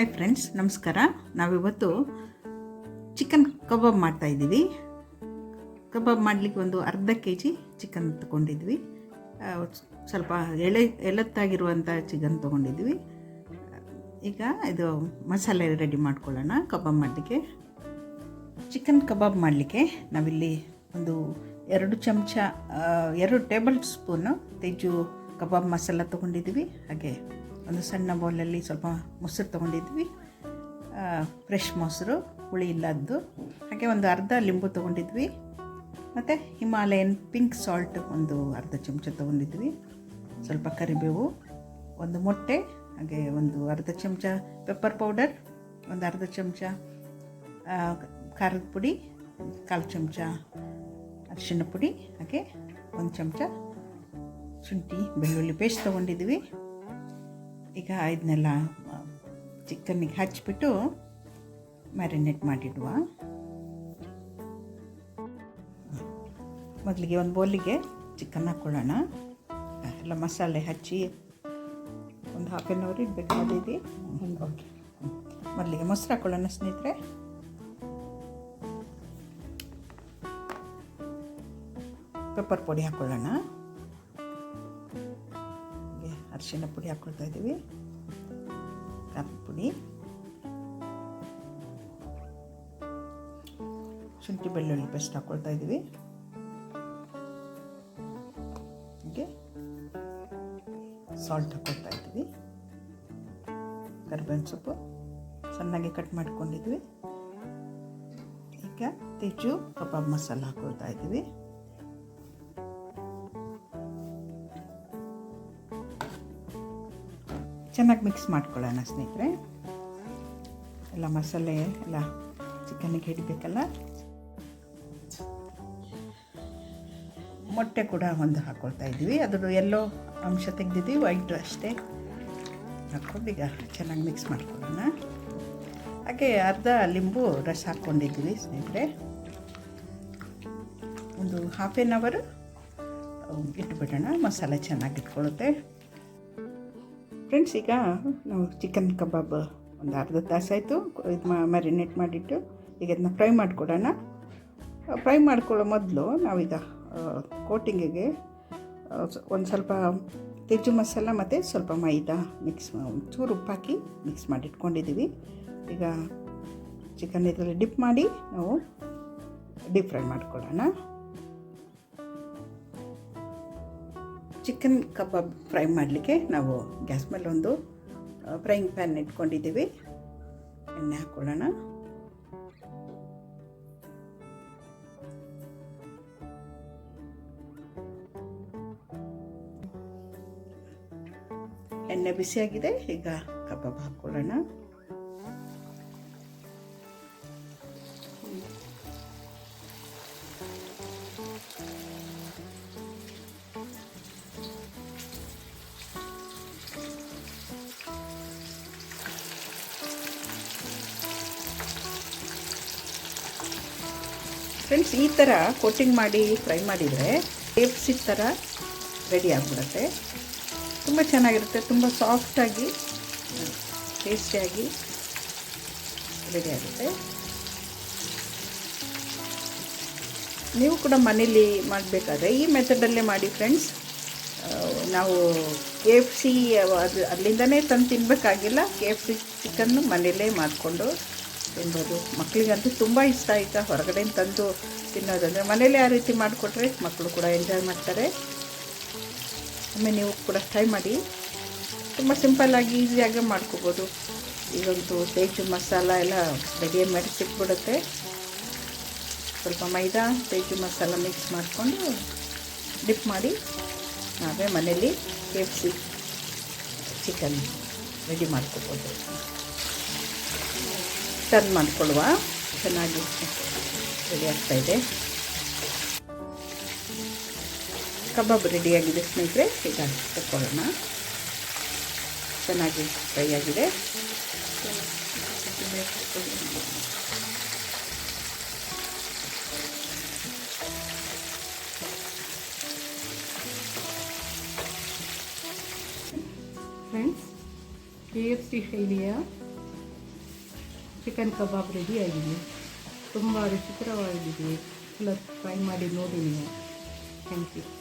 Hi friends ನಮಸ್ಕಾರ. ನಾವಿವತ್ತು chicken ಕಬಾಬ್ ಮಾಡ್ತಾಯಿದ್ದೀವಿ ಕಬಾಬ್ ಮಾಡಲಿಕ್ಕೆ ಒಂದು ಅರ್ಧ ಕೆ ಜಿ ಚಿಕನ್ ತೊಗೊಂಡಿದ್ವಿ ಸ್ವಲ್ಪ ಎಳೆ ಎಳತ್ತಾಗಿರುವಂಥ ಚಿಕನ್ ತೊಗೊಂಡಿದ್ವಿ. ಈಗ ಇದು ಮಸಾಲೆ ರೆಡಿ ಮಾಡ್ಕೊಳ್ಳೋಣ ಕಬಾಬ್ ಮಾಡಲಿಕ್ಕೆ. ಚಿಕನ್ ಕಬಾಬ್ ಮಾಡಲಿಕ್ಕೆ ನಾವಿಲ್ಲಿ ಒಂದು ಎರಡು ಚಮಚ ಎರಡು ಟೇಬಲ್ ಸ್ಪೂನು ತೆಜ್ಜು ಕಬಾಬ್ ಮಸಾಲ ತೊಗೊಂಡಿದ್ವಿ. ಹಾಗೆ ಒಂದು ಸಣ್ಣ ಬೌಲಲ್ಲಿ ಸ್ವಲ್ಪ ಮೊಸರು ತೊಗೊಂಡಿದ್ವಿ. ಫ್ರೆಶ್ ಮೊಸರು ಹುಳಿ ಇಲ್ಲದ್ದು ಹಾಗೆ ಒಂದು ಅರ್ಧ ಲಿಂಬು ತೊಗೊಂಡಿದ್ವಿ. ಮತ್ತು ಹಿಮಾಲಯನ್ ಪಿಂಕ್ ಸಾಲ್ಟ್ ಒಂದು ಅರ್ಧ ಚಮಚ ತೊಗೊಂಡಿದ್ವಿ. ಸ್ವಲ್ಪ ಕರಿಬೇವು, ಒಂದು ಮೊಟ್ಟೆ, ಹಾಗೆ ಒಂದು ಅರ್ಧ ಚಮಚ ಪೆಪ್ಪರ್ ಪೌಡರ್ ಒಂದು ಅರ್ಧ ಚಮಚ ಖಾರದ ಪುಡಿ, ಕಾಲು ಚಮಚ ಅರಿಶಿಣ ಪುಡಿ, ಹಾಗೆ ಒಂದು ಚಮಚ ಶುಂಠಿ, ಬೆಳ್ಳುಳ್ಳಿ ಪೇಸ್ಟ್ ತೊಗೊಂಡಿದ್ವಿ. ಈಗ ಇದನ್ನೆಲ್ಲ ಚಿಕನ್ನಿಗೆ ಹಚ್ಚಿಬಿಟ್ಟು ಮ್ಯಾರಿನೇಟ್ ಮಾಡಿಡುವ. ಮೊದಲಿಗೆ ಒಂದು ಬೋಲಿಗೆ ಚಿಕನ್ ಹಾಕ್ಕೊಳ್ಳೋಣ ಎಲ್ಲ ಮಸಾಲೆ ಹಚ್ಚಿ ಒಂದು ಹಾಫ್ ಆನ್ ಅವರ್ ಇಡಬೇಕು ಅದಿದೆ ಓಕೆ ಮೊದಲಿಗೆ ಮೊಸರು ಹಾಕ್ಕೊಳ್ಳೋಣ ಸ್ನೇಹಿತರೆ. ಪೆಪ್ಪರ್ ಪುಡಿ ಹಾಕ್ಕೊಳ್ಳೋಣ ಹಾಗೆ ಅರಿಶಿಣ ಪುಡಿ ಹಾಕ್ಕೊಳ್ತಾ ಇದ್ದೀವಿ. ಕಾಫಿ ಪುಡಿ. ಶುಂಠಿ ಬೆಳ್ಳುಳ್ಳಿ ಪೇಸ್ಟ್ ಹಾಕ್ಕೊಳ್ತಾ ಇದ್ದೀವಿ. ಹಾಗೆ ಸಾಲ್ಟ್ ಹಾಕ್ಕೊಳ್ತಾ ಇದ್ದೀವಿ. ಕರ್ಬೇವಿನ ಸೊಪ್ಪು ಸಣ್ಣಗೆ ಕಟ್ ಮಾಡ್ಕೊಂಡಿದ್ವಿ ಈಗ ತೇಜು, ಕಬಾಬ್ ಮಸಾಲ ಹಾಕ್ಕೊಳ್ತಾ ಇದ್ದೀವಿ. ಚೆನ್ನಾಗಿ ಮಿಕ್ಸ್ ಮಾಡ್ಕೊಳ್ಳೋಣ ಸ್ನೇಹಿತರೆ. ಎಲ್ಲ ಮಸಾಲೆ, ಎಲ್ಲ ಚಿಕನ್ನಿಗೆ ಹಿಡಿಬೇಕಲ್ಲ? ಮೊಟ್ಟೆ ಕೂಡ ಒಂದು ಹಾಕ್ಕೊಳ್ತಾ ಇದ್ದೀವಿ. ಅದ್ರ ಎಲ್ಲೋ ಅಂಶ ತೆಗೆದಿದ್ವಿ ವೈಟು ಅಷ್ಟೇ. ಹಾಕ್ಕೊಂಡು ಈಗ ಚೆನ್ನಾಗಿ ಮಿಕ್ಸ್ ಮಾಡ್ಕೊಳ್ಳೋಣ. ಹಾಗೆ ಅರ್ಧ ಲಿಂಬು ರಸ ಹಾಕ್ಕೊಂಡಿದ್ದೀವಿ ಸ್ನೇಹಿತರೆ. ಒಂದು ಹಾಫ್ ಆನ್ ಅವರು ಇಟ್ಬಿಡೋಣ. ಮಸಾಲೆ ಚೆನ್ನಾಗಿ ಇಟ್ಕೊಳ್ಳುತ್ತೆ. ಫ್ರೆಂಡ್ಸ್ ಈಗ ನಾವು ಚಿಕನ್ ಕಬಾಬ್ ಒಂದು ಅರ್ಧ ತಾಸಾಯಿತು ಇದು ಮ್ಯಾರಿನೇಟ್ ಮಾಡಿಟ್ಟು ಈಗ ಇದನ್ನ ಫ್ರೈ ಮಾಡಿಕೊಡೋಣ. ಫ್ರೈ ಮಾಡ್ಕೊಳ್ಳೋ ಮೊದಲು ನಾವೀಗ ಕೋಟಿಂಗಿಗೆ ಒಂದು ಸ್ವಲ್ಪ ತೆಜ್ಜು ಮಸಾಲ ಮತ್ತು ಸ್ವಲ್ಪ ಮೈದಾ ಮಿಕ್ಸ್ ಚೂರು ಉಪ್ಪಾಕಿ ಮಿಕ್ಸ್ ಮಾಡಿಟ್ಕೊಂಡಿದ್ದೀವಿ ಈಗ ಚಿಕನ್ ಇದರಲ್ಲಿ ಡಿಪ್ ಮಾಡಿ ನಾವು ಡೀಪ್ ಫ್ರೈ ಮಾಡ್ಕೊಳ್ಳೋಣ ಚಿಕನ್ ಕಬಾಬ್ ಫ್ರೈ ಮಾಡಲಿಕ್ಕೆ ನಾವು ಗ್ಯಾಸ್ ಮೇಲೆ ಒಂದು ಫ್ರೈಯಿಂಗ್ ಪ್ಯಾನ್ ಇಟ್ಕೊಂಡಿದ್ದೀವಿ. ಎಣ್ಣೆ ಹಾಕ್ಕೊಳ್ಳೋಣ ಎಣ್ಣೆ ಬಿಸಿಯಾಗಿದೆ, ಈಗ ಕಬಾಬ್ ಹಾಕ್ಕೊಳ್ಳೋಣ ಫ್ರೆಂಡ್ಸ್ ಈ ಥರ ಕೋಟಿಂಗ್ ಮಾಡಿ ಫ್ರೈ ಮಾಡಿದರೆ ಸಿ ಥರ ರೆಡಿ ಆಗಿಬಿಡುತ್ತೆ. ತುಂಬ ಚೆನ್ನಾಗಿರುತ್ತೆ, ತುಂಬ ಸಾಫ್ಟಾಗಿ ಟೇಸ್ಟಿಯಾಗಿ ರೆಡಿ ಆಗುತ್ತೆ. ನೀವು ಕೂಡ ಮನೇಲಿ ಮಾಡಬೇಕಾದ್ರೆ ಈ ಮೆಥಡಲ್ಲೇ ಮಾಡಿ ಫ್ರೆಂಡ್ಸ್ ನಾವು ಕೆ ಎಫ್ ಸಿ ಅದು ಅಲ್ಲಿಂದನೇ ತಂದು ತಿನ್ನಬೇಕಾಗಿಲ್ಲ ಕೆ ಎಫ್ ಸಿ ಚಿಕನ್ನು ಮನೆಯಲ್ಲೇ ಮಾಡಿಕೊಂಡು ತಿನ್ಬೋದು. ಮಕ್ಕಳಿಗಂತೂ ತುಂಬ ಇಷ್ಟ ಆಯಿತಾ? ಹೊರಗಡೆ ತಂದು ತಿನ್ನೋದಂದರೆ ಮನೇಲಿ ಆ ರೀತಿ ಮಾಡಿಕೊಟ್ರೆ ಮಕ್ಕಳು ಕೂಡ ಎಂಜಾಯ್ ಮಾಡ್ತಾರೆ. ಆಮೇಲೆ ನೀವು ಕೂಡ ಟ್ರೈ ಮಾಡಿ. ತುಂಬ ಸಿಂಪಲ್ಲಾಗಿ ಈಸಿಯಾಗಿ ಮಾಡ್ಕೋಬೋದು. ಈಗಂತೂ ತೇಜು ಮಸಾಲ ಎಲ್ಲ ರೆಡಿ ಮಾಡಿ ಸಿಕ್ಬಿಡುತ್ತೆ. ಸ್ವಲ್ಪ ಮೈದಾ ತೇಜು ಮಸಾಲ ಮಿಕ್ಸ್ ಮಾಡಿಕೊಂಡು ಡಿಪ್ ಮಾಡಿ ನಾವೇ ಮನೇಲಿ ಕೆ ಎಫ್ ಚಿಕನ್ ರೆಡಿ ಮಾಡ್ಕೋಬೋದು. ಟರ್ನ್ ಮಾಡಿಕೊಳ್ಳುವ. ಚೆನ್ನಾಗಿ ರೆಡಿ ಆಗ್ತಾ ಇದೆ. ಕಬಾಬ್ ರೆಡಿಯಾಗಿದೆ ಸ್ನೇಹಿತರೆ. ಈಗ ತಕ್ಕೊಳ್ಳೋಣ. ಚೆನ್ನಾಗಿ ಫ್ರೈ ಆಗಿದೆ. ಫ್ರೆಂಡ್ಸ್ ಕೆ ಎಫ್ ಸಿ ಶೈಲಿಯ ಚಿಕನ್ ಕಬಾಬ್ ರೆಡಿ ಆಗಿದೆ. ತುಂಬ ರುಚಿಕರವಾಗಿದೆ. ಎಲ್ಲ ಟ್ರೈ ಮಾಡಿ ನೋಡಿ ನೀವು. Thank you